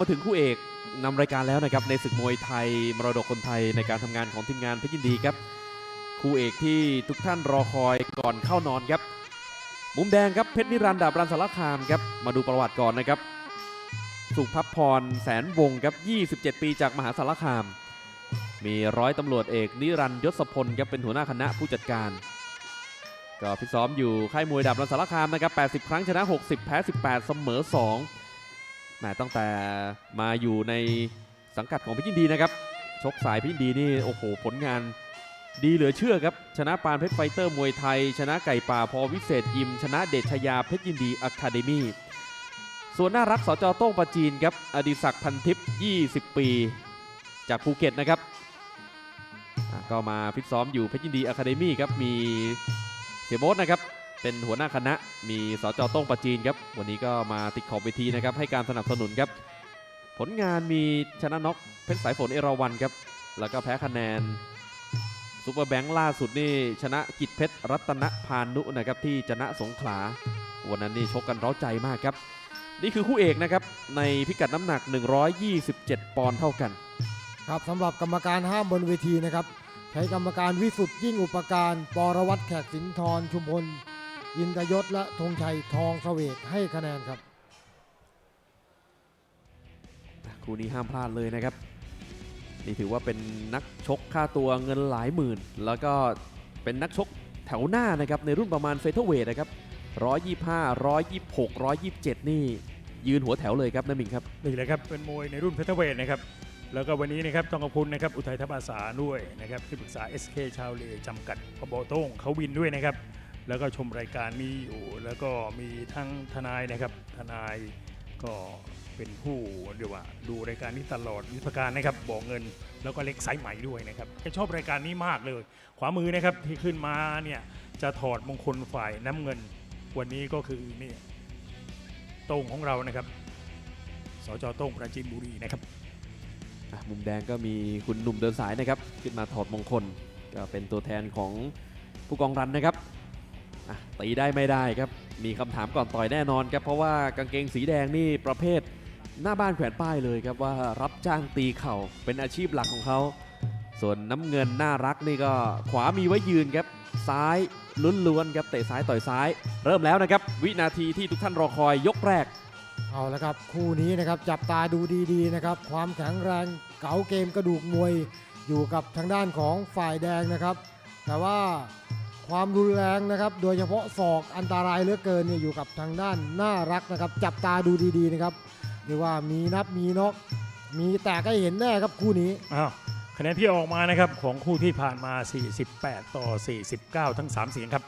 มาถึงคู่เอกนำรายการแล้วนะครับในศึกมวยไทยมรดกคนไทยในการทำงานของทีมงานเพชรยินดีครับ คู่เอกที่ทุกท่านรอคอยก่อนเข้านอนครับ มุมแดงครับเพชรนิรันด์ดาบรันสารคามครับมาดูประวัติก่อนนะครับ สุภพพรแสนวงครับ 27 ปีจากมหาสารคาม มีร้อยตำรวจเอกนิรันยศพลครับเป็นหัวหน้าคณะผู้จัดการ ก็ฟิซ้อมอยู่ค่ายมวยดาบรันสารคามนะครับ80 ครั้งชนะ 60 แพ้ 18 เสมอ 2 แหมตั้งแต่มาอยู่ในสังกัดของพิจินดีนะครับชกสายพิจินดีนี่โอ้โหผลงานดีเหลือเชื่อครับ ชนะปานเพชรไฟเตอร์มวยไทย ชนะไก่ป่าพอวิเศษยิม ชนะเดชยาเพชรยินดีอะคาเดมี่ส่วนน่ารักสจโต้งประจีนครับ อดิศักดิ์พันทิพย์ 20 ปี จากภูเก็ตนะครับ ก็มาฟิตซ้อมอยู่เพชรยินดีอะคาเดมี่ครับ มีเสียโบ๊ทนะครับ เป็นหัวหน้าคณะมีสจต้งประจีนครับ วันนี้ก็มาติดขอบเวทีนะครับ ให้การสนับสนุนครับ ผลงานมีชนะน็อกเพชรสายฝนเอราวันครับ แล้วก็แพ้คะแนนซูเปอร์แบงค์ล่าสุดนี่ชนะกิจเพชรรัตนพานุนะครับที่ชนะสงขลา วันนั้นนี่ชกกันร้าใจมากครับ นี่คือคู่เอกนะครับในพิกัดน้ำหนัก 127 ปอนด์เท่ากัน ครับสำหรับกรรมการห้ามบนเวทีนะครับ ใช้กรรมการวิสุทธิ์ยิ่งอุปการปรวัตรแขกสินทรชุมพล ยินตยศและธงชัยทองเสวกให้คะแนนครับ คู่นี้ห้ามพลาดเลยนะครับ นี่ถือว่าเป็นนักชกค่าตัวเงินหลายหมื่น แล้วก็เป็นนักชกแถวหน้านะครับในรุ่นประมาณเฟเธอร์เวทนะครับ125 126 127 นี่ยืนหัวแถวเลยครับน้ำมิงครับนี่แหละครับเป็นมวยในรุ่นเพเทเวทนะครับแล้วก็วันนี้นะครับต้องขอบคุณนะครับอุทัยทัพอาสาด้วยนะครับที่ปรึกษา SK ชาวเลจำกัดพบโต้งเขาวินด้วยนะครับ แล้วก็ชมรายการนี้อยู่แล้วก็มีทั้งทนายนะครับ ทนายก็เป็นผู้เรียกว่าดูรายการนี้ตลอดวิพการนะครับบอกเงินแล้วก็เล็กไซส์ใหม่ด้วยนะครับแกชอบรายการนี้มากเลย ขวามือนะครับที่ขึ้นมาเนี่ยจะถอดมงคลฝ่ายน้ำเงิน วันนี้ก็คือนี่โต้งของเรานะครับสจโต้งปราจีนบุรีนะครับอะมุมแดงก็มีคุณหนุ่มเดินสายนะครับ ขึ้นมาถอดมงคลก็เป็นตัวแทนของผู้กองรันนะครับ ตีได้ไม่ได้ครับ มีคำถามก่อนต่อยแน่นอนครับ เพราะว่ากางเกงสีแดงนี่ประเภทหน้าบ้านแขวนป้ายเลยครับว่ารับจ้างตีเข่าเป็นอาชีพหลักของเขา ส่วนน้ำเงินน่ารักนี่ก็ขวามีไว้ยืนครับ ซ้ายล้วนๆครับเตะซ้ายต่อยซ้าย เริ่มแล้วนะครับ วินาทีที่ทุกท่านรอคอยยกแรก เอาละครับ คู่นี้นะครับจับตาดูดีๆนะครับ ความแข็งแรงเก๋าเกมกระดูกมวยอยู่กับทางด้านของฝ่ายแดงนะครับ แต่ว่า ความรุนแรงนะครับ โดยเฉพาะศอกอันตรายเหลือเกินเนี่ยอยู่กับทางด้านน่ารักนะครับ จับตาดูดีๆนะครับเรียกว่ามีนับมีน็อกมีแตกให้เห็นแน่ครับคู่นี้อ้าวคะแนนที่ออกมานะครับของคู่ที่ผ่านมา 48 ต่อ 49 ทั้ง 3 เสียงครับ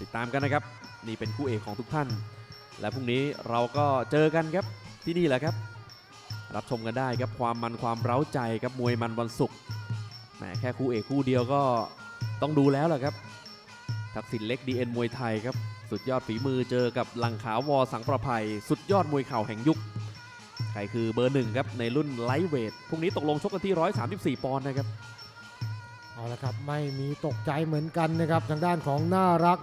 ติดตามกันนะครับ นี่เป็นคู่เอกของทุกท่าน และพรุ่งนี้เราก็เจอกันครับที่นี่แหละครับ รับชมกันได้ครับความมันความเร้าใจครับมวยมันวันศุกร์แหมแค่คู่เอกคู่เดียวก็ ต้องดูแล้วแหละครับ ทักษิณเล็กดีเอ็นมวยไทยครับ สุดยอดฝีมือเจอกับลังขาววอสังประภัย สุดยอดมวยเข่าแห่งยุค ใครคือเบอร์หนึ่งครับ ในรุ่นไลท์เวทพรุ่งนี้ตกลงชกกันที่ 134 ปอนด์นะครับ เอาละครับไม่มีตกใจเหมือนกันนะครับ ทางด้านของน่ารัก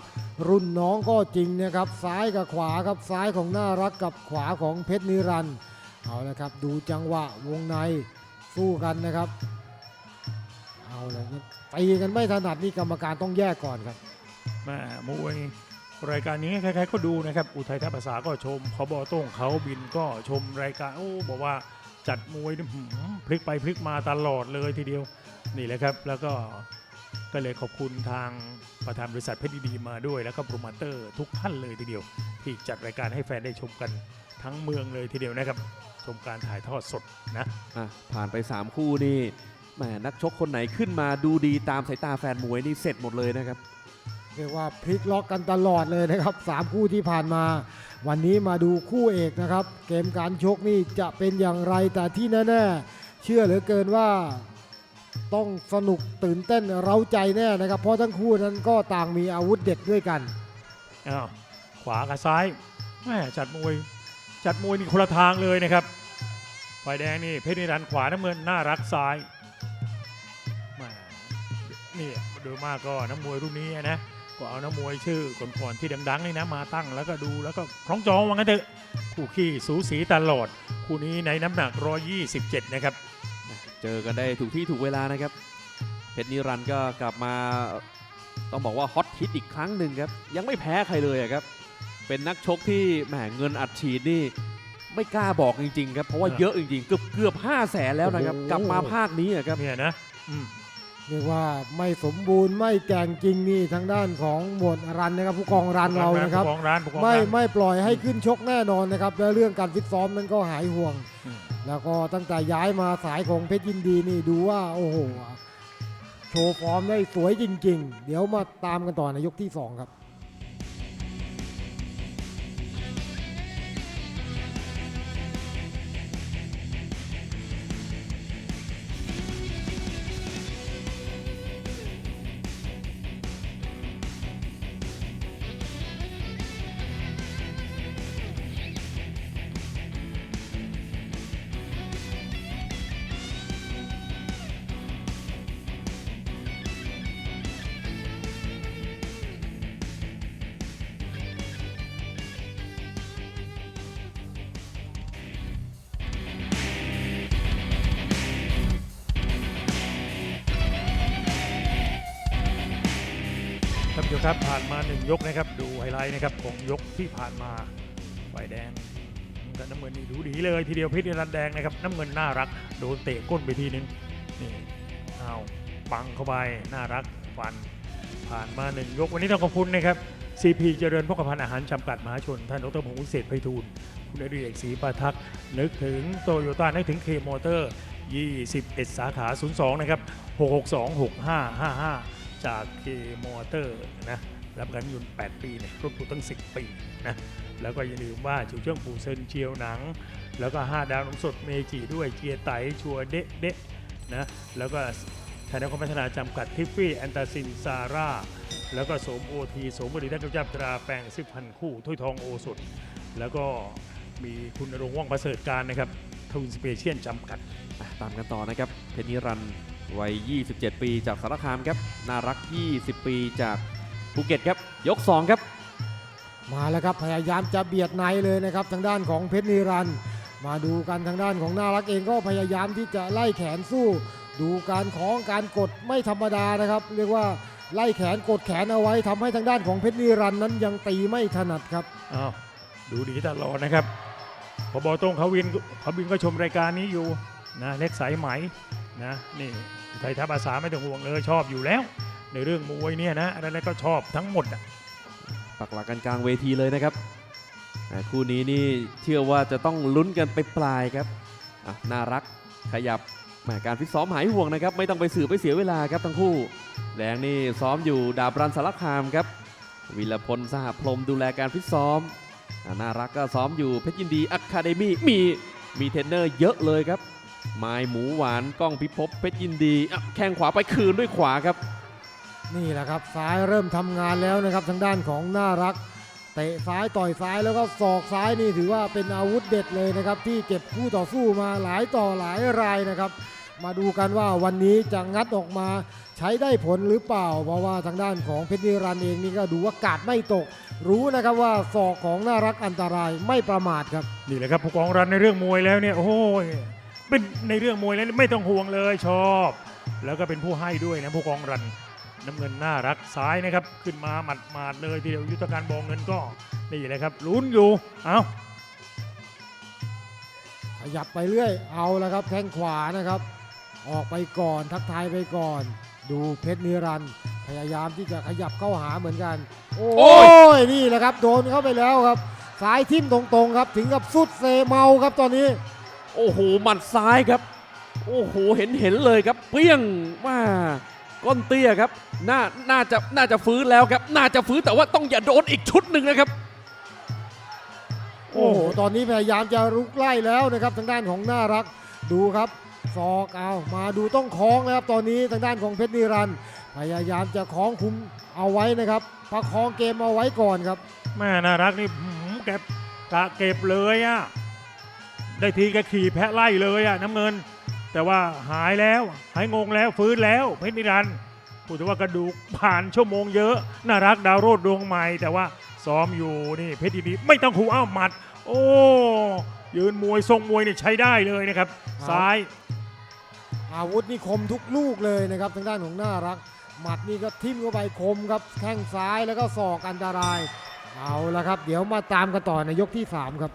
รุ่นน้องก็จริงนะครับ ซ้ายกับขวาครับซ้ายของน่ารักกับขวาของเพชรนิรันดร์เอาละครับ ดูจังหวะวงในสู้กันนะครับ เอาละครับตีกันไม่ถนัดนี่กรรมการต้องแยกก่อนครับแม่มวยรายการนี้ใครๆก็ดูนะครับ อุทัยทัพภาษาก็ชมพบโต้งเขาบินก็ชมรายการโอ้บอกว่าจัดมวยนี่หืมพลิกไปพลิกมาตลอดเลยทีเดียวนี่แหละครับ แล้วก็ก็เลยขอบคุณทางประธานบริษัทเพชรดีๆมาด้วย แล้วก็โปรโมเตอร์ทุกท่านเลยทีเดียว ที่จัดรายการให้แฟนได้ชมกันทั้งเมืองเลยทีเดียวนะครับ ชมการถ่ายทอดสดนะ อะผ่านไป 3 คู่นี่ แหมนักชกคนไหนขึ้นมาดูดีตามสายตาแฟนมวยนี่เสร็จหมดเลยนะครับ เรียกว่าพลิกล็อกกันตลอดเลยนะครับสามคู่ที่ผ่านมา วันนี้มาดูคู่เอกนะครับ เกมการชกนี่จะเป็นอย่างไรแต่ที่แน่ๆ เชื่อเหลือเกินว่าต้องสนุกตื่นเต้นเร้าใจแน่นะครับ เพราะทั้งคู่นั้นก็ต่างมีอาวุธเด็ดด้วยกันอ้าวขวากับซ้ายแม่จัดมวยจัดมวยนี่คนละทางเลยนะครับฝ่ายแดงนี่เพชรนิรันดร์ขวาน้ำเงินน่ารักซ้ายแม่ นี่โดยมากก็น้ำมวยรุ่นนี้นะก็เอานักมวยชื่อก่อนๆที่ดังๆนี่นะมาตั้งแล้วก็ดูแล้วก็คล้องจองว่างั้นเถอะคู่ขี้สูสีตลอด คู่นี้ในน้ำหนัก 127 นะครับ เจอกันได้ถูกที่ถูกเวลานะครับ เพชรนิรันดร์ก็กลับมาต้องบอกว่าฮอตฮิตอีกครั้งหนึ่งครับ ยังไม่แพ้ใครเลยอะครับ เป็นนักชกที่แหมเงินอัดฉีดนี่ไม่กล้าบอกจริงๆครับ เพราะว่าเออเยอะจริงๆ เกือบเกือบห้าแสนแล้วนะครับโอ้โหกลับมาภาคนี้อะครับเนี่ยนะอืม เรียกว่าไม่สมบูรณ์ไม่แกร่งจริงนี่ทางด้านของหมวดรันนะครับ ผู้กองรันเรานะครับ ผู้กองร้านผู้กองไม่ร้าน ไม่ปล่อยให้ขึ้นชกแน่นอนนะครับ และเรื่องการฟิตซ้อมนั้นก็หายห่วง อืม แล้วก็ตั้งแต่ย้ายมาสายของเพชรยินดีนี่ดูว่าโอ้โหโชว์ฟอร์มได้สวยจริง ๆ เดี๋ยวมาตามกันต่อในยกที่2ครับ ผู้ชมครับผ่านมาหนึ่งยกนะครับ ดูไฮไลท์นะครับของยกที่ผ่านมาฝ่ายแดงกับน้ำเงินนี่ดูดีเลยทีเดียวเพชรนิรันแดงนะครับน้ำเงินน่ารักโดนเตะก้นไปทีนึงนี่เอาปังเข้าไปน่ารักฟัน ผ่านมาหนึ่งยกวันนี้ต้องขอบคุณนะครับ CP เจริญพกพันอาหารจำกัดมหาชน ท่านดรพงศ์วิเศษไพฑูรย์คุณอดิเอกศรีประทักษ์นึกถึงโตโยต้านึกถึงเคมอเตอร์ 21 สาขา 02 นะครับ 6626555 จากเคมอเตอร์นะรับประกันยุน8ปีเนี่ยรวมถูตั้ง 10 ปีนะแล้วก็อย่าลืมว่าจิวเจิ้งปูเซินเจียวหนัง แล้วก็ 5 ดาวนมสดเมจิด้วยเจียไตชัวเดะเดะนะแล้วก็ธนาคารพัฒนาจำกัดทิฟฟี่แอนตาซินซาร่าแล้วก็สมโอทีสมบริได้กับจับตราแปลงสิบพันคู่ถ้วยทองโอสดแล้วก็มีคุณรงว่องประเสริฐการนะครับทวินสเปเชียลจำกัด ตามกันต่อนะครับเพชรนิรันดร์ วัย 27 ปีจากสารคามครับ น่ารัก 20 ปีจากภูเก็ตครับ ยก 2 ครับ มาแล้วครับ พยายามจะเบียดในเลยนะครับ ทางด้านของเพชรนิรันดร์มาดูกันทางด้านของน่ารักเองก็พยายามที่จะไล่แขนสู้ ดูการของการกดไม่ธรรมดานะครับ เรียกว่าไล่แขนกดแขนเอาไว้ทำให้ทางด้านของเพชรนิรันดร์นั้นยังตีไม่ถนัดครับอ้าวดูดีตลอดนะครับพอบอโต้งเขาวินเขาวินก็ชมรายการนี้อยู่นะเล็กสายไหมนะนี่ ไทยทัพอาสาไม่ต้องห่วงเลยชอบอยู่แล้ว ในเรื่องมวยเนี่ยนะอะไรๆก็ชอบทั้งหมดอะปักหลักกันกลางเวทีเลยนะครับอ่าคู่นี้นี่เชื่อว่าจะต้องลุ้นกันไปปลายครับอะน่ารักขยับแหมการฟิตซ้อมหายห่วงนะครับ ไม่ต้องไปสื่อไปเสียเวลาครับทั้งคู่ แดงนี่ซ้อมอยู่ดาบรันสารคามครับ วิรพลสหพรหมดูแลการฟิตซ้อมอ่าน่ารักก็ซ้อมอยู่เพชรยินดีอะคาเดมี่มีมีเทรนเนอร์เยอะเลยครับ ไม้หมูหวานก้องพิภพเพชรยินดีอะแข้งขวาไปคืนด้วยขวาครับ นี่แหละครับซ้ายเริ่มทำงานแล้วนะครับทางด้านของน่ารักเตะซ้ายต่อยซ้ายแล้วก็ศอกซ้ายนี่ถือว่าเป็นอาวุธเด็ดเลยนะครับ ที่เก็บคู่ต่อสู้มาหลายต่อหลายรายนะครับ มาดูกันว่าวันนี้จะงัดออกมาใช้ได้ผลหรือเปล่า เพราะว่าทางด้านของเพชรนิรันดร์เองนี่ก็ดูว่ากาดไม่ตก รู้นะครับว่าศอกของน่ารักอันตรายไม่ประมาทครับนี่แหละครับผู้กองรันในเรื่องมวยแล้วเนี่ยโอ้ย เป็นในเรื่องมวยแล้วไม่ต้องห่วงเลยชอบ แล้วก็เป็นผู้ให้ด้วยนะผู้กองรันน้ำเงินน่ารักซ้ายนะครับ ขึ้นมาหมัดมาดเลยทีเดียวยุทธการบองเงินก็นี่แหละครับลุ้นอยู่เอาขยับไปเรื่อยเอาแล้วครับแข้งขวานะครับ ออกไปก่อนทักทายไปก่อน ดูเพชรนิรันดร์พยายามที่จะขยับเข้าหาเหมือนกันโอ้โอ้ยนี่แหละครับโดนเข้าไปแล้วครับ สายทิ่มตรงๆครับ ถึงกับสุดเซเมาครับตอนนี้ โอ้โหหมัดซ้ายครับ โอ้โหเห็นเห็นเลยครับ เปี้ยงว่าก้นเตี้ยครับน่าน่าจะน่าจะฟื้นแล้วครับ น่าจะฟื้นแต่ว่าต้องอย่าโดนอีกชุดหนึ่งนะครับ โอ้โหตอนนี้พยายามจะรุกไล่แล้วนะครับ ทางด้านของน่ารักดูครับศอกเอามาดูต้องคล้องนะครับ ตอนนี้ทางด้านของเพชรนิรันดร์พยายามจะคล้องคุมเอาไว้นะครับประคองเกมเอาไว้ก่อนครับแม่น่ารักนี่หืมแกบกะเก็บเลยอะ่ะ ได้ทีแกขี่แพะไล่เลยอะ่ะน้ำเงิน แต่ว่าหายแล้วหายงงแล้วฟื้นแล้วเพชรนิรันดร์พูดถึงว่ากระดูกผ่านชั่วโมงเยอะ น่ารักดาวโรดดวงใหม่ แต่ว่าซ้อมอยู่นี่เพชรดีๆไม่ต้องขู่อ้าวหมัด โอ้ยืนมวยทรงมวยนี่ใช้ได้เลยนะครับ ซ้ายอาวุธนี่คมทุกลูกเลยนะครับทางด้านของน่ารัก หมัดนี่ก็ทิ่มเข้าไปคมครับแข้งซ้ายแล้วก็ศอกอันตราย เอาละครับ เดี๋ยวมาตามกันต่อในยกที่ 3 ครับ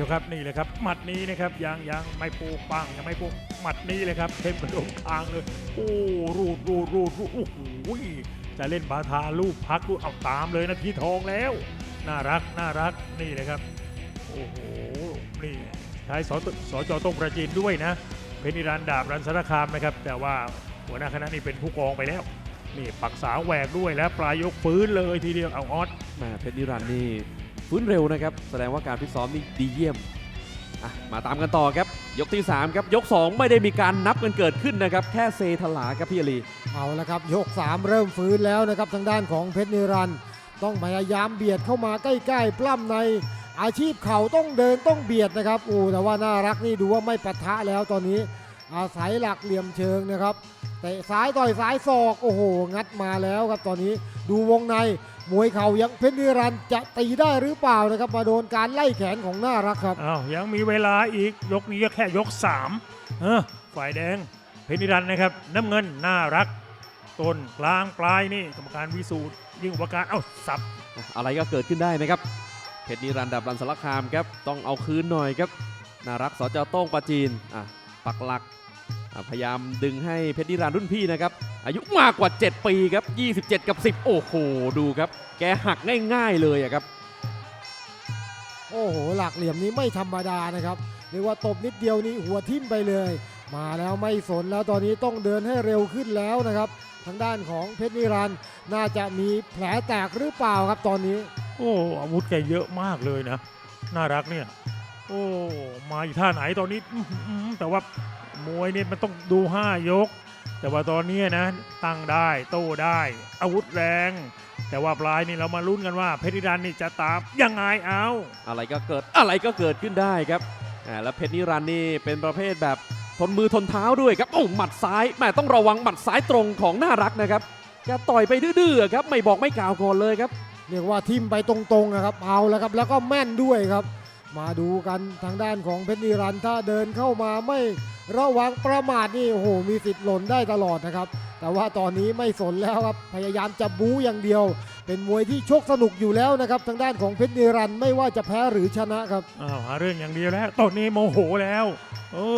ชมครับนี่เลยครับหมัดนี้นะครับยังยังไม่ปูปังยังไม่ปูหมัดนี้เลยครับเทมกระโดดคางเลยโอ้รูดรูดรูดรูดโอ้โหจะเล่นบาทาลูกพักลูกเอาตามเลยนาทีทองแล้ว น่ารักน่ารักนี่เลยครับโอ้โหนี่ใช้สสจตรงประจีนด้วยนะ เพนิรันดาบรันสารคามนะครับ แต่ว่าหัวหน้าคณะนี่เป็นผู้กองไปแล้วนี่ปักษาแหวกด้วยแล้วปลายยกฟื้นเลยทีเดียวเอาออสแม่เพชรนิรันนี่ ฟื้นเร็วนะครับ แสดงว่าการฟิตซ้อมนี่ดีเยี่ยมอะมาตามกันต่อครับ ยกที่ 3 ครับ ยก 2 ไม่ได้มีการนับกันเกิดขึ้นนะครับ แค่เซทลาครับพี่อลีเอาละครับ ยก 3 เริ่มฟื้นแล้วนะครับ ทางด้านของเพชรนิรันด์ต้องพยายามเบียดเข้ามาใกล้ๆ ปล้ำในอาชีพเข่าต้องเดินต้องเบียดนะครับโอ้แต่ว่าน่ารักนี่ดูว่าไม่ปะทะแล้วตอนนี้ อาศัยหลักเหลี่ยมเชิงนะครับเตะซ้ายต่อยซ้ายศอกโอ้โห งัดมาแล้วครับตอนนี้ดูวงใน มวยเข่ายังเพชรนิรันดร์จะตีได้หรือเปล่านะครับ มาโดนการไล่แขนของน่ารักครับ อ้าวยังมีเวลาอีกยกนี้ก็แค่ยก3เออฝ่ายแดงเพชรนิรันดร์นะครับน้ำเงินน่ารักต้นกลางปลายนี่กรรมการวิสูตรยิ่งอุปการเอ้าสับอะอะไรก็เกิดขึ้นได้นะครับเพชรนิรันดร์ดับรันสารคามครับต้องเอาคืนหน่อยครับน่ารักสจโต้งปราจีนอะปักหลักอะ พยายามดึงให้เพชรนิรันดร์รุ่นพี่นะครับ อายุมากกว่า 7 ปีครับ 27 กับ 10 โอ้โห ดูครับ แกหักง่ายๆเลยอะครับ โอ้โห หลักเหลี่ยมนี้ไม่ธรรมดานะครับเรียกว่าตบนิดเดียวนี้หัวทิ่มไปเลย มาแล้วไม่สนแล้วตอนนี้ต้องเดินให้เร็วขึ้นแล้วนะครับ ทางด้านของเพชรนิรันดร์น่าจะมีแผลแตกหรือเปล่าครับตอนนี้ โอ้อาวุธแกเยอะมากเลยนะ น่ารักเนี่ย โอ้มาอยู่ท่าไหนตอนนี้อื้อหือแต่ว่า มวยเนี่ยมันต้องดู 5 ยก แต่ว่าตอนนี้นะตั้งได้โต้ได้ อาวุธแรง แต่ว่าปลายนี่เรามาลุ้นกันว่า เพชรนิรันดร์นี่จะตามยังไงเอาอะไรก็เกิดอะไรก็เกิดขึ้นได้ครับอ่าแล้วเพชรนิรันดร์นี่เป็นประเภทแบบทนมือทนเท้าด้วยครับโอ้หมัดซ้ายแหม่ต้องระวังหมัดซ้ายตรงของน่ารักนะครับแกต่อยไปดื้อๆครับไม่บอกไม่กล่าวก่อนเลยครับเรียกว่าทิ่มไปตรงๆนะครับเอาแล้วครับแล้วก็แม่นด้วยครับ มาดูกันทางด้านของเพชรนิรันต์ถ้าเดินเข้ามาไม่ระวังประมาทนี่โอ้โหมีสิทธิ์หล่นได้ตลอดนะครับ แต่ว่าตอนนี้ไม่สนแล้วครับพยายามจะบู๊อย่างเดียว เป็นมวยที่ชกสนุกอยู่แล้วนะครับทางด้านของเพชรนิรันต์ไม่ว่าจะแพ้หรือชนะครับอ้าวหาเรื่องอย่างเดียวแล้ว ตอนนี้โมโหแล้ว โอ้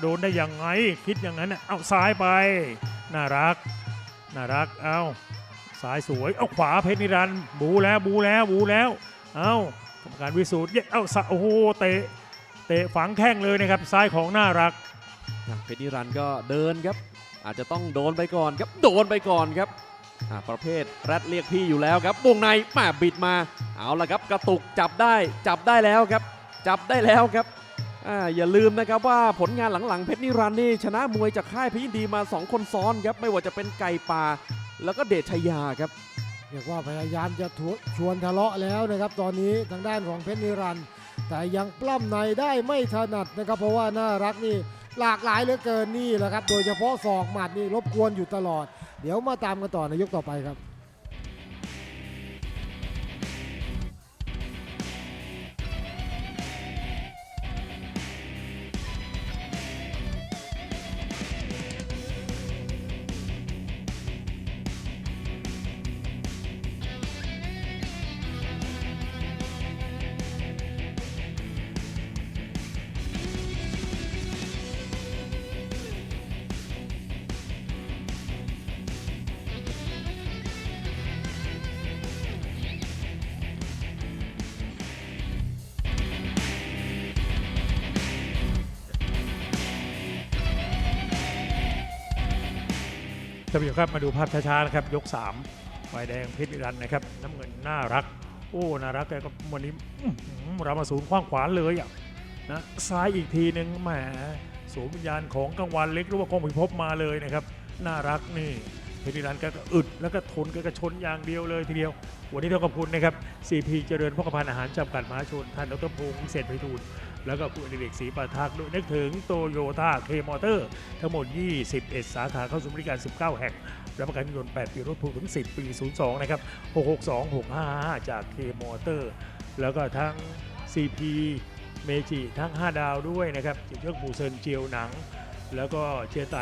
โดนได้อยังไงคิดอย่างนั้นเอาซ้ายไป น่ารัก น่ารักเอาซ้ายสวยเอาขวาเพชรนิรันต์บูแล้วบูแล้วบูแล้วเอา กรรมการวิสูตรเย้เอาสะโอ้โหเตะเตะฝังแข้งเลยนะครับซ้ายของน่ารักเพชรนิรันดร์ก็เดินครับ อาจจะต้องโดนไปก่อนครับโดนไปก่อนครับประเภทแรดเรียกพี่อยู่แล้วครับวงในมาบิดมาเอาละครับกระตุกจับได้จับได้แล้วครับ จับได้แล้วครับอย่าลืมนะครับว่าผลงานหลังๆเพชรนิรันดร์นี่ชนะมวยจากค่ายพชรยินดีมา 2 คนซ้อนครับไม่ว่าจะเป็นไก่ป่า แล้วก็เดชชยาครับ เรียกว่าพยายามจะชวนทะเลาะแล้วนะครับ ตอนนี้ทางด้านของเพชรนิรันด์แต่ยังปล้ำในได้ไม่ถนัดนะครับ เพราะว่าน่ารักนี่หลากหลายเหลือเกินนี่แหละครับ โดยเฉพาะศอกหมัดนี่รบกวนอยู่ตลอด เดี๋ยวมาตามกันต่อในยกต่อไปครับ ผู้ชมครับมาดูภาพช้าๆนะครับยก3ฝ่ายแดงเพชรนิรันนะครับน้ำเงินน่ารัก โอ้น่ารักแกก็วันนี้เรามาศูนย์ขว้างขวานเลยอะนะซ้ายอีกทีหนึ่งแหมสูงวิญญาณของกังวันเล็กหรือว่ากองพิภพมาเลยนะครับน่ารักนี่เพชรนิรันก็อึดแล้วก็ทนแกก็ชนอย่างเดียวเลยทีเดียว วันนี้ต้องขอบคุณนะครับ CP เจริญพกพันธ์อาหารจำกัดมหาชนท่านดรพงศ์เศษไพฑูรย์ แล้วก็คุณอดิเรกศรีปาทักด้วยนึกถึงโตโยต้าเคมอเตอร์ ทั้งหมด 21 สาขาเข้าสู่บริการ 19 แห่ง รับประกันยนต์ 8 ปีรถถูกถึง 10 ปี 02 นะครับ 662 655 จาก K Motor แล้วก็ทั้ง CP เมจิทั้ง 5 ดาวด้วยนะครับจิเชือกหมูเซินเจียวหนัง แล้วก็เชียร์ไต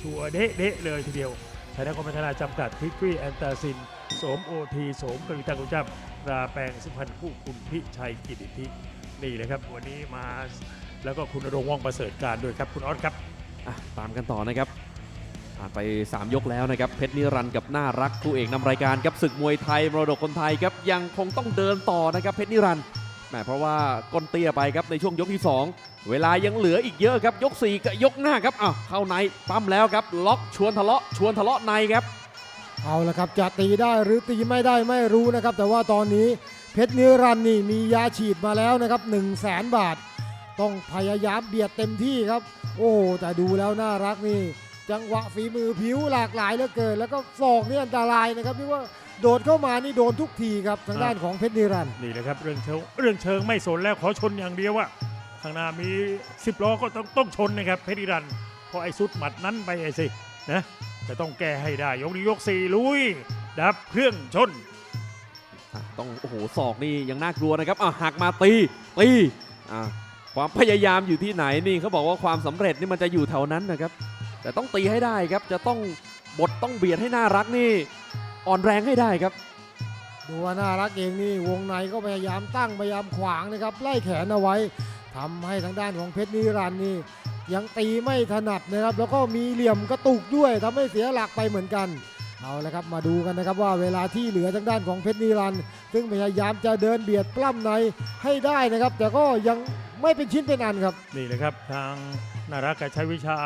ชัวเดะเดะเลยทีเดียวไทยนครพัฒนาจำกัดทิกฟรีแอนตาซินโสมโอทีโสมกวิตากุจับราแปลงสุพรรณคู่คุณพิชัยกิติธิ นี่เลยครับวันนี้มาแล้วก็คุณณรงค์ว่องประเสริฐการด้วยครับคุณออสครับ อะตามกันต่อนะครับผ่านไป 3 ยกแล้วนะครับ เพชรนิรันดร์กับน่ารักคู่เอกนำรายการครับศึกมวยไทยมรดกคนไทยครับยังคงต้องเดินต่อนะครับเพชรนิรันดร์แหมเพราะว่าก้นเตี้ยไปครับในช่วงยกที่ 2 เวลายังเหลืออีกเยอะครับยก4กับยกหน้าครับอ้าวเข้าในปั้มแล้วครับล็อกชวนทะเลาะชวนทะเลาะในครับ เอาละครับจะตีได้หรือตีไม่ได้ไม่รู้นะครับ แต่ว่าตอนนี้ เพชรนิรันดร์นี่มียาฉีดมาแล้วนะครับ1 0 0 0 0แสนบาท ต้องพยายามเบียดเต็มที่ครับ โอ้แต่ดูแล้วน่ารักนี่ จังหวะฝีมือผิวหลากหลายเหลือเกิน แล้วก็ศอกนี่อันตรายนะครับที่ว่าโดดเข้ามานี่โดนทุกทีครับทางด้านของเพชรนิรันดร์นี่แหละครับเรื่องเชิงเรื่องเชิงไม่สนแล้วขอชนอย่างเดียวว่าข้างหน้ามี10ล้อก็ต้องต้องชนนะครับเพชรนิรันดร์เพราะไอ้สุดหมัดนั้นไปไอ้สินะจะต้องแก้ให้ได้ยกนี้ยกสี่ลุยดับเครื่องชน ต้องโอ้โหศอกนี่ยังน่ากลัวนะครับอะหักมาตีตีอะความพยายามอยู่ที่ไหนนี่เขาบอกว่าความสำเร็จนี่มันจะอยู่แถวนั้นนะครับ แต่ต้องตีให้ได้ครับจะต้องบทต้องเบียดให้น่ารักนี่อ่อนแรงให้ได้ครับดูว่าน่ารักเองนี่วงในก็พยายามตั้งพยายามขวางนะครับไล่แขนเอาไว้ทำให้ทางด้านของเพชรนิรันดร์นี่ยังตีไม่ถนัดนะครับ แล้วก็มีเหลี่ยมกระตุกด้วยทำให้เสียหลักไปเหมือนกัน เอาละครับมาดูกันนะครับว่าเวลาที่เหลือทางด้านของเพชรนิรันดร์ซึ่งพยายามจะเดินเบียดปล้ำในให้ได้นะครับ แต่ก็ยังไม่เป็นชิ้นเป็นอันครับ นี่แหละครับทางนารักก็ใช้วิชา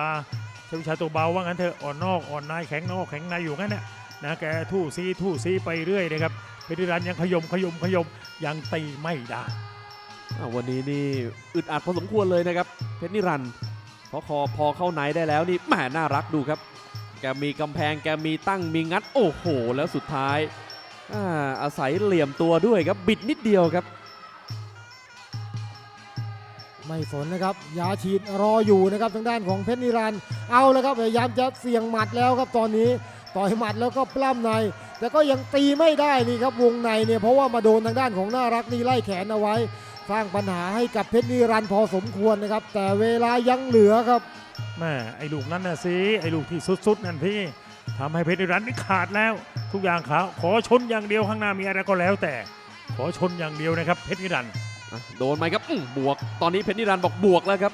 ใช้วิชาตัวเบาว่างั้นเถอะอ่อนนอกอ่อนในแข็งนอกแข็งในอยู่งั้นน่ะนะแกทู่ซีทู่ซีไปเรื่อยนะครับเพชรนิรันดร์ยังขยมขยมขยมยังตีไม่ได้อะวันนี้นี่อึดอัดพอสมควรเลยนะครับเพชรนิรันดร์เพราะคอพอเข้าไหนได้แล้วนี่แหมน่ารักดูครับ แกมีกำแพงแกมีตั้งมีงัดโอ้โห แล้วสุดท้ายอาอาศัยเหลี่ยมตัวด้วยครับบิดนิดเดียวครับ ไม่สนนะครับยาฉีดรออยู่นะครับทางด้านของเพชรนิรันดร์เอาแล้วครับพยายามจะเสี่ยงหมัดแล้วครับตอนนี้ต่อยหมัดแล้วก็ปล้ำใน แต่ก็ยังตีไม่ได้นี่ครับวงในเนี่ยเพราะว่ามาโดนทางด้านของน่ารักนี่ไล่แขนเอาไว้ สร้างปัญหาให้กับเพชรนิรันดร์พอสมควรนะครับ แต่เวลายังเหลือครับแม่ไอ้ลูกนั้นน่ะสิไอ้ลูกที่สุดๆนั่นพี่ทำให้เพชรนิรันดร์นี่ขาดแล้ว ทุกอย่างขาขอชนอย่างเดียวข้างหน้ามีอะไรก็แล้ว แต่ขอชนอย่างเดียวนะครับเพชรนิรันดร์อะโดนไหมครับอื้อบวก ตอนนี้เพชรนิรันดร์บอกบวกแล้วครับ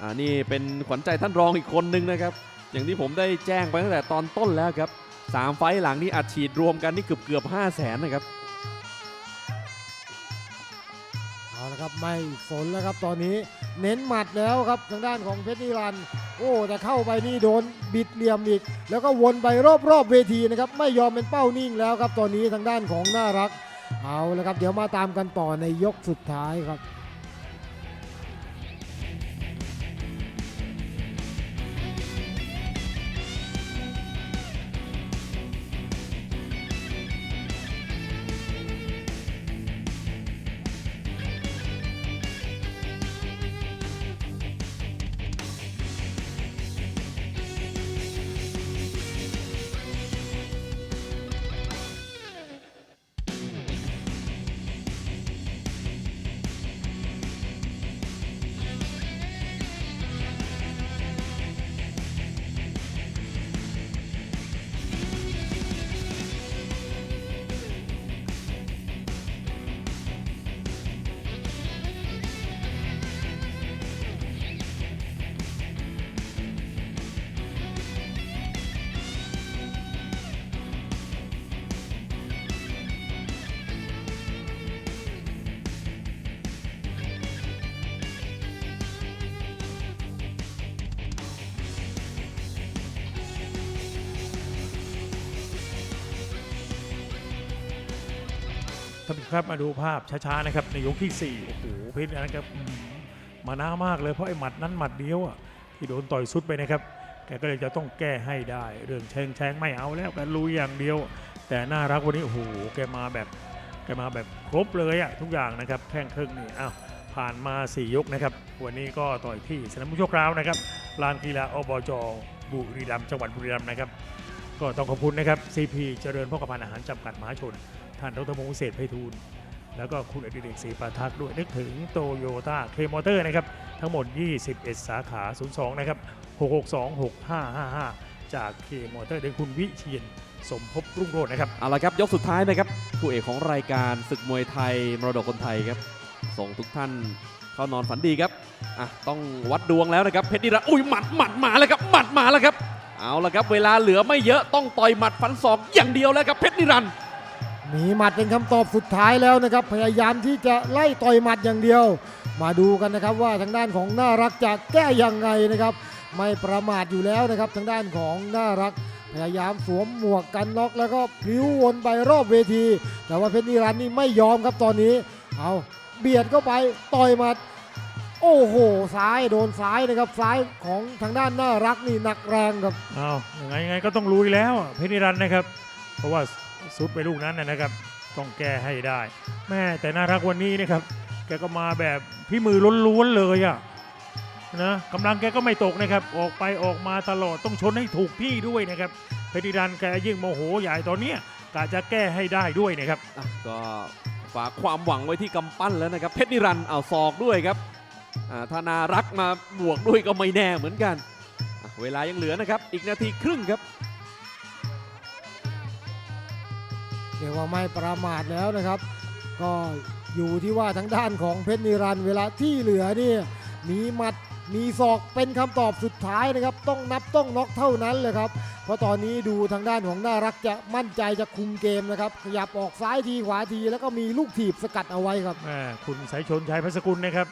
อ่านี่เป็นขวัญใจท่านรองอีกคนนึงนะครับ อย่างที่ผมได้แจ้งไปตั้งแต่ตอนต้นแล้วครับสามไฟล์หลังนี่อัดฉีดรวมกันนี่เกือบเกือบห้าแสนนะครับ ครับไม่สนแล้วครับตอนนี้เน้นหมัดแล้วครับทางด้านของเพชรนิรันดร์โอ้แต่เข้าไปนี่โดนบิดเหลี่ยมอีก แล้วก็วนไปรอบๆเวทีนะครับไม่ยอมเป็นเป้านิ่งแล้วครับตอนนี้ทางด้านของน่ารัก เอาละครับเดี๋ยวมาตามกันต่อในยกสุดท้ายครับ ครับมาดูภาพช้าๆนะครับในยกที่4โอ้โหเพชรนะครับมมาน้ามากเลยเพราะไอ้หมัดนั้นหมัดเดียวอะที่โดนต่อยสุดไปนะครับแกก็เลยจะต้องแก้ให้ได้ เรื่องแชงแชงไม่เอาแล้วแกลุยอย่างเดียว แต่น่ารักวันนี้โอ้โหแกมาแบบแกมาแบบครบเลยอะทุกอย่างนะครับแข้งครึ่งนี่อ้าวผ่านมา 4 ยกนะครับ วันนี้ก็ต่อยที่สนามผู้โชคราวนะครับลานกีฬาอบจบุรีรัมย์จังหวัดบุรีรัมย์นะครับ ก็ต้องขอบคุณนะครับ CP เจริญพ่อกพันอาหารจำกัดมหาชน ท่านดรพงษ์เศษไพฑูรย์แล้วก็คุณอดิเรกศรีปาทักด้วยนึกถึงโตโยต้าเคมอเตอร์นะครับ ทั้งหมด 21 สาขา 02 นะครับ 6626555 จากเคมอเตอร์โดยคุณวิเชียนสมภพรุ่งโรจน์นะครับ เอาละครับ ยกสุดท้ายนะครับคู่เอกของรายการศึกมวยไทย มรดกคนไทยครับ ส่งทุกท่านเข้านอนฝันดีครับอะต้องวัดดวงแล้วนะครับเพชรนิรันดร์อุ้ยหมัดหมัดมาแล้วครับหมัดมาแล้วครับเอาละครับ เวลาเหลือไม่เยอะต้องต่อยหมัดฟันศอกอย่างเดียวแล้วครับเพชรนิรันดร์ มีหมัดเป็นคำตอบสุดท้ายแล้วนะครับ พยายามที่จะไล่ต่อยหมัดอย่างเดียว มาดูกันนะครับว่าทางด้านของน่ารักจะแก้ยังไงนะครับ ไม่ประมาทอยู่แล้วนะครับ ทางด้านของน่ารักพยายามสวมหมวกกันน็อกแล้วก็พลิ้ววนไปรอบเวที แต่ว่าเพชรนิรันดร์นี่ไม่ยอมครับตอนนี้ เอาเบียดเข้าไปต่อยหมัด โอ้โหซ้ายโดนซ้ายนะครับซ้ายของทางด้านน่ารักนี่หนักแรงครับเอายังไงยังไงก็ต้องลุยแล้วเพชรนิรันดร์นะครับ เพราะว่า ซุดไปลูกนั้นนะครับ ต้องแก้ให้ได้ แม่แต่น่ารักวันนี้นะครับ แกก็มาแบบพี่มือล้วนๆเลยอะนะกำลังแกก็ไม่ตกนะครับ ออกไปออกมาตลอดต้องชนให้ถูกที่ด้วยนะครับเพชรนิรันด์แกยิ่งโมโหใหญ่ตอนเนี้ยกะจะแก้ให้ได้ด้วยนะครับอะก็ฝากความหวังไว้ที่กำปั้นแล้วนะครับ เพชรนิรันดร์เอาศอกด้วยครับอ่านารักมาบวกด้วยก็ไม่แน่เหมือนกันอะเวลายังเหลือนะครับ อีกนาทีครึ่งครับ เรียกว่าไม่ประมาทแล้วนะครับ ก็อยู่ที่ว่าทางด้านของเพชรนิรันด์เวลาที่เหลือนี่มีหมัดมีศอกเป็นคำตอบสุดท้ายนะครับ ต้องนับต้องน็อกเท่านั้นเลยครับ เพราะตอนนี้ดูทางด้านของน่ารักจะมั่นใจจะคุมเกมนะครับ ขยับออกซ้ายทีขวาทีแล้วก็มีลูกถีบสกัดเอาไว้ครับคุณสายชนชัยพัสกุลนะครับ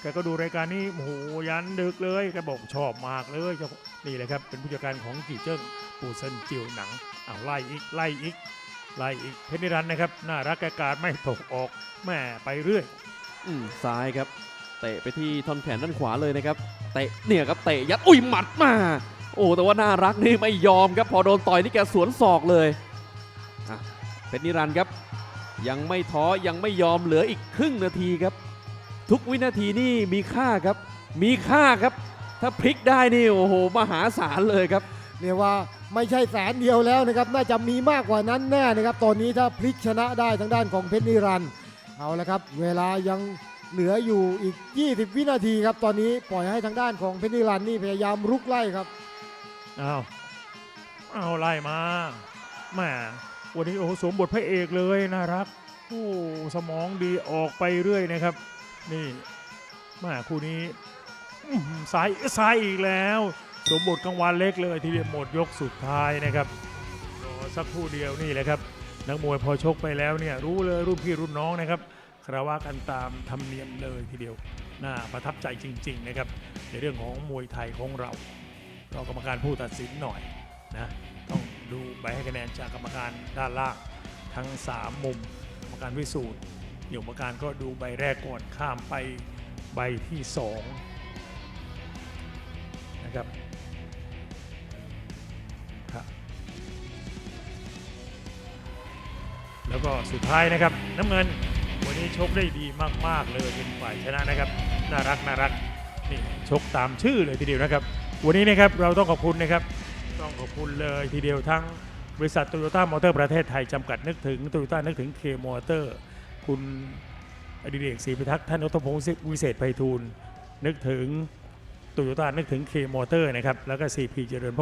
แกก็ดูรายการนี้โอ้โหยันดึกเลยแกบอกชอบมากเลยนี่แหละครับเป็นผู้จัดการของกีเจิ้งปูเซินจิวหนังอ้าวไล่อีกไล่อีก ไล่อีกเพชรนิรันดร์นะครับ น่ารักแกการไม่ตกออกแม่ไปเรื่อย อืมซ้ายครับ เตะไปที่ท่อนแขนด้านขวาเลยนะครับ เตะเนี่ยครับเตะยัดอุ้ยหมัดมา โอ้แต่ว่าน่ารักนี่ไม่ยอมครับ พอโดนต่อยนี่แกสวนศอกเลยอะเพชรนิรันดร์ครับ ยังไม่ท้อยังไม่ยอมเหลืออีกครึ่งนาทีครับ ทุกวินาทีนี่มีค่าครับ มีค่าครับ ถ้าพลิกได้นี่โอ้โหมหาศาลเลยครับ เรียกว่าไม่ใช่แสนเดียวแล้วนะครับน่าจะมีมากกว่านั้นแน่นะครับตอนนี้ถ้าพลิกชนะได้ทางด้านของเพชรนิรันดร์เอาละครับ เวลายังเหลืออยู่อีก 20 วินาทีครับตอนนี้ปล่อยให้ทางด้านของเพชรนิรันดร์นี่พยายามรุกไล่ครับอ้าวเอาไล่มาแหมวันนี้โอ้สวมบทพระเอกเลยน่ารักโอ้สมองดีออกไปเรื่อยนะครับ นี่แม่คู่นี้ซ้ายซ้ายอีกแล้ว สมบทกลางวันเล็กเลยทีเดียวหมดยกสุดท้ายนะครับรอสักครู่เดียวนี่แหละครับนักมวยพอชกไปแล้วเนี่ยรู้เลยรุ่นพี่รุ่นน้องนะครับคารวะกันตามธรรมเนียมเลยทีเดียวน่าประทับใจจริง ๆ นะครับ ในเรื่องของมวยไทยของเราก็กรรมการผู้ตัดสินหน่อยนะต้องดูใบให้คะแนนจากกรรมการด้านล่างทั้ง 3 มุมกรรมการวิสูตรเดี๋ยวกรรมการก็ดูใบแรกก่อนข้ามไปใบที่2นะครับ แล้วก็สุดท้ายนะครับ น้ำเงินวันนี้ชกได้ดีมาก ๆ เลยเป็นฝ่ายชนะนะครับ น่ารักน่ารักนี่ชกตามชื่อเลยทีเดียวนะครับ วันนี้นะครับเราต้องขอบคุณนะครับ ต้องขอบคุณเลยทีเดียวทั้งบริษัทโตโยต้ามอเตอร์ประเทศไทยจำกัดนึกถึงโตโยต้านึกถึงเคมอเตอร์ คุณอดิเรกศรีพิทักษ์ท่านรัตพงศ์วิเศษไพฑูรย์นึกถึงโตโยต้านึกถึงเคมอเตอร์นะครับ แล้วก็ CP เจริญพ